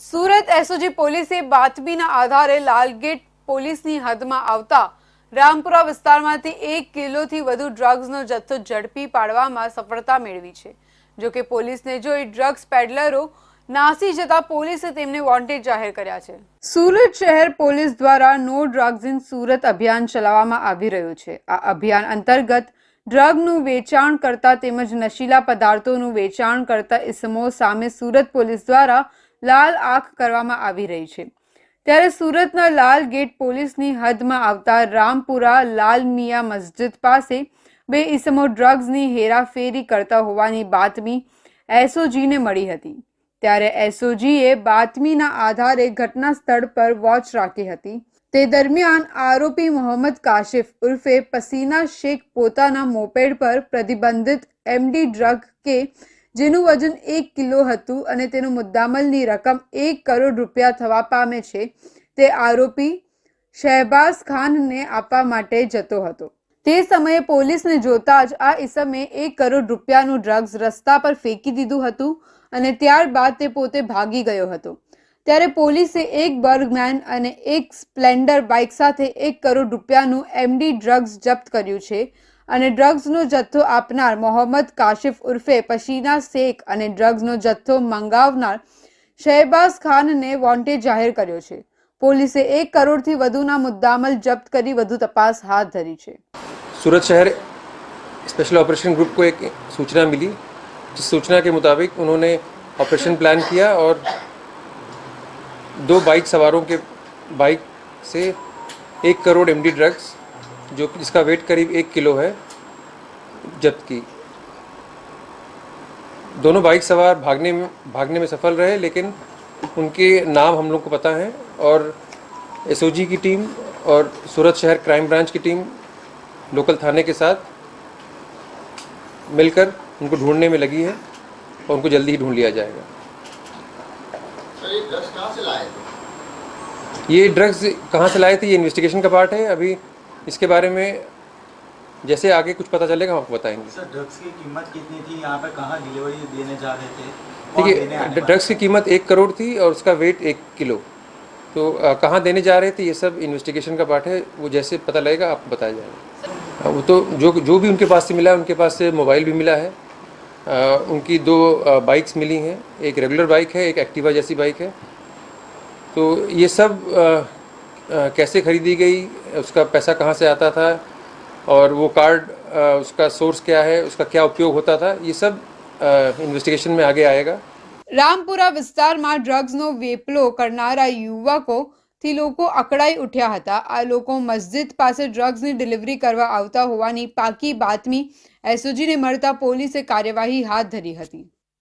Surat SOG પોલીસે બાતમીના આધારે લાલગેટ પોલીસની હદમાં આવતા રામપુરા વિસ્તારમાંથી એક કિલોથી વધુ ડ્રગ્સનો જથ્થો ઝડપી પાડવામાં સફળતા મેળવી છે. જોકે પોલીસને જોઈ ડ્રગ્સ પેડલરો નાસી જતા પોલીસે તેમને વોન્ટેડ જાહેર કર્યા છે. સુરત શહેર પોલીસ દ્વારા નો ડ્રગ્સ ઇન સુરત અભિયાન ચલાવવામાં આવી રહ્યું છે. આ અભિયાન અંતર્ગત ડ્રગનું વેચાણ કરતા તેમજ નશીલા પદાર્થોનું વેચાણ કરતા ઇસમો સામે સુરત પોલીસ દ્વારા લાલ આંખ કરવામાં આવી રહી છે. ત્યારે સુરતના લાલ ગેટ પોલીસની હદમાં આવતા રામપુરા લાલ મિયા મસ્જિદ પાસે બે ઇસમો ડ્રગ્સની હેરાફેરી કરતા હોવાની બાતમી એસઓજીને મળી હતી. ત્યારે એસઓજીએ બાતમીના આધારે ઘટના સ્થળ પર વોચ રાખી હતી. તે દરમિયાન આરોપી મોહમ્મદ કાશિફ ઉર્ફે પસીના શેખ પોતાના મોપેડ પર પ્રતિબંધિત એમડી ડ્રગ કે જેનું વજન એક કિલો હતું અને તેનું મુદ્દામલની રકમ એક કરોડ રૂપિયા થવા પામે છે, તે આરોપી શહેબાઝ ખાનને આપવા માટે જતો હતો. તે સમયે પોલીસને જોતા જ આ ઇસમે એક કરોડ રૂપિયાનું ડ્રગ્સ રસ્તા પર ફેંકી દીધું હતું અને ત્યારબાદ તે પોતે ભાગી ગયો હતો. ત્યારે પોલીસે એક બર્ગમેન અને એક સ્પ્લેન્ડર બાઇક સાથે એક કરોડ રૂપિયાનું એમડી ડ્રગ્સ જપ્ત કર્યું છે અને ડ્રગ્સનો જથ્થો આપનાર મોહમ્મદ કાશિફ ઉર્ફે પશીના શેખ અને ડ્રગ્સનો જથ્થો મંગાવનાર શહેબાઝ ખાનને વોન્ટેડ જાહેર કર્યો છે પોલીસે એક કરોડથી વધુના મુદ્દામલ જપ્ત કરી વધુ તપાસ હાથ ધરી છે सूरत शहर स्पेशल ऑपरेशन ग्रुप को एक सूचना मिली जिस सूचना के मुताबिक उन्होंने ऑपरेशन प्लान किया और दो बाइक सवारों के बाइक से एक करोड़ एमडी ड्रग्स जो जिसका वेट करीब एक किलो है जब्त की। दोनों बाइक सवार भागने में भागने में सफल रहे लेकिन उनके नाम हम लोग को पता है और एसओजी की टीम और सूरत शहर क्राइम ब्रांच की टीम लोकल थाने के साथ मिलकर उनको ढूँढने में लगी है और उनको जल्दी ही ढूंढ लिया जाएगा। ये ड्रग्स कहाँ से लाए थे? ये इन्वेस्टिगेशन का पार्ट है। अभी इसके बारे में जैसे आगे कुछ पता चलेगा हम आपको बताएँगे। सर ड्रग्स की कीमत कितनी थी? यहाँ पे कहाँ डिलीवरी देने जा रहे थे? देखिए ड्रग्स की कीमत एक करोड़ थी और उसका वेट एक किलो। तो कहाँ देने जा रहे थे? ये सब इन्वेस्टिगेशन का पार्ट है। वो जैसे पता लगेगा आपको बताया जाएगा। वो तो जो जो भी उनके पास से मिला है उनके पास से मोबाइल भी मिला है। अ, उनकी दो बाइक्स मिली हैं। एक रेगुलर बाइक है एक एक्टिवा जैसी बाइक है। तो ये सब अ, अ, कैसे खरीदी गई? उसका पैसा कहाँ से आता था और वो कार्ड अ, उसका सोर्स क्या है उसका क्या उपयोग होता था ये सब इन्वेस्टिगेशन में आगे आएगा રામપુરા વિસ્તારમાં ડ્રગ્સનો વેપલો કરનારા યુવકો થી લોકો અકળાઈ ઉઠ્યા હતા આ લોકો મસ્જિદ પાસે ડ્રગ્સની ડિલિવરી કરવા આવતા હોવાની પાકી બાતમી એસઓજીને મળતા પોલીસે કાર્યવાહી હાથ ધરી હતી